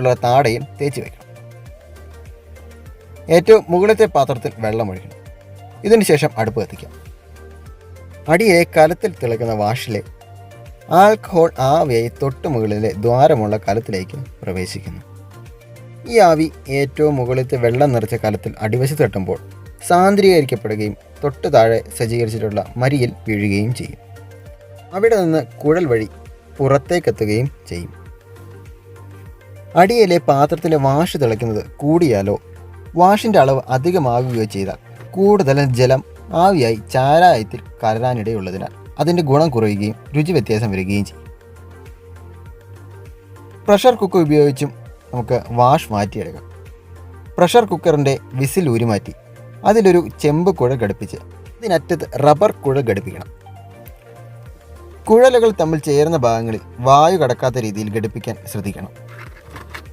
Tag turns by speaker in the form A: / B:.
A: ഉള്ള താടയും തേച്ച് വയ്ക്കണം ഏറ്റവും മുകളിലത്തെ പാത്രത്തിൽ വെള്ളം ഒഴിക്കണം. ഇതിനുശേഷം അടുപ്പ് കത്തിക്കാം. അടിയെ കലത്തിൽ തിളക്കുന്ന വാഷിലെ ആൽക്കഹോൾ ആവിയായി തൊട്ട് മുകളിലെ ദ്വാരമുള്ള കലത്തിലേക്ക് പ്രവേശിക്കുന്നു. ഈ ആവി ഏറ്റവും മുകളിലത്തെ വെള്ളം നിറച്ച കലത്തിൽ അടിവശത്ത് തട്ടുമ്പോൾ സാന്ദ്രീകരിക്കപ്പെടുകയും തൊട്ട് താഴെ സജ്ജീകരിച്ചിട്ടുള്ള മരിയിൽ വീഴുകയും ചെയ്യും. അവിടെ നിന്ന് കുഴൽ വഴി പുറത്തേക്കെത്തുകയും ചെയ്യും. അടിയിലെ പാത്രത്തിലെ വാഷ് തിളയ്ക്കുന്നത് കൂടിയാലോ? വാഷിന്റെ അളവ് അധികമാകുകയോ ചെയ്താൽ കൂടുതൽ ജലം ആവിയായി ചാരായത്തിൽ കലരാനിടയുള്ളതിനാൽ അതിന്റെ ഗുണം കുറയുകയും രുചി വ്യത്യാസം വരികയും ചെയ്യും. പ്രഷർ കുക്കർ ഉപയോഗിച്ചും നമുക്ക് വാഷ് മാറ്റിയെടുക്കാം. പ്രഷർ കുക്കറിന്റെ വിസിൽ ഊരിമാറ്റി അതിലൊരു ചെമ്പ് കുഴൽ ഘടിപ്പിച്ച് അതിനറ്റത്ത് റബ്ബർ കുഴൽ ഘടിപ്പിക്കണം. കുഴലുകൾ തമ്മിൽ ചേരുന്ന ഭാഗങ്ങളിൽ വായു കടക്കാത്ത രീതിയിൽ ഘടിപ്പിക്കാൻ ശ്രദ്ധിക്കണം.